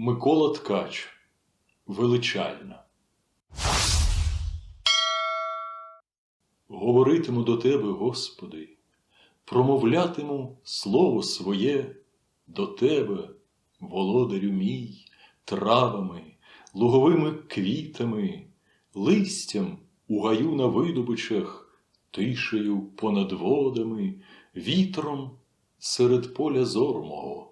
Микола Ткач Величальна. Говоритиму до Тебе, Господи, промовлятиму слово своє до Тебе, володарю мій, травами, луговими квітами, листям у гаю на видобичах, тишею понад водами, вітром серед поля зору мого.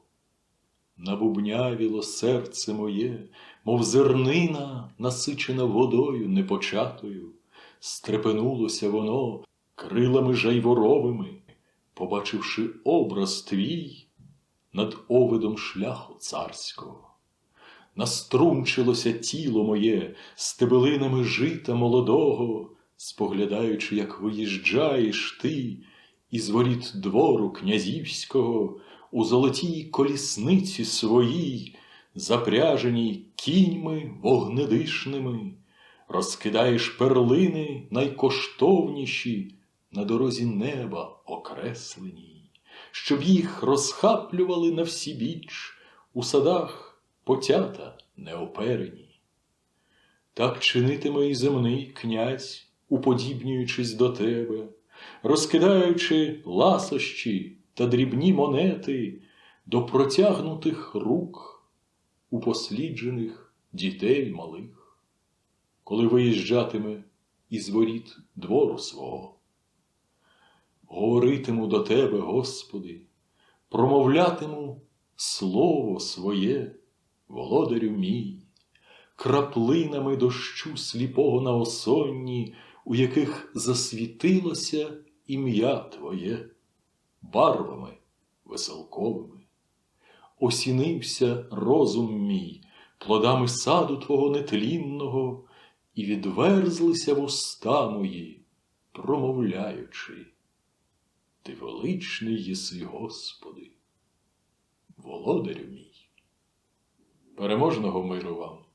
Набубнявіло серце моє, мов зернина, насичена водою непочатою, стрепенулося воно крилами жайворовими, побачивши образ твій над овидом шляху царського. Наструмчилося тіло моє стебелинами жита молодого, споглядаючи, як виїжджаєш ти із воріт двору князівського у золотій колісниці своїй, запряженій кіньми вогнедишними, розкидаєш перлини найкоштовніші на дорозі неба окресленій, щоб їх розхаплювали на всі біч у садах потята неоперені. Так чинитиме і земний князь, уподібнюючись до тебе, розкидаючи ласощі та дрібні монети до протягнутих рук упосліджених дітей малих, коли виїжджатиме із воріт двору свого. Говоритиму до тебе, Господи, промовлятиму слово своє, володарю мій, краплинами дощу сліпого на осонні, у яких засвітилося ім'я Твоє, барвами веселковими. Осінився розум мій плодами саду Твого нетлінного, і відверзлися вуста мої, промовляючи. Ти величний єси, Господи, володарю мій. Переможного миру вам!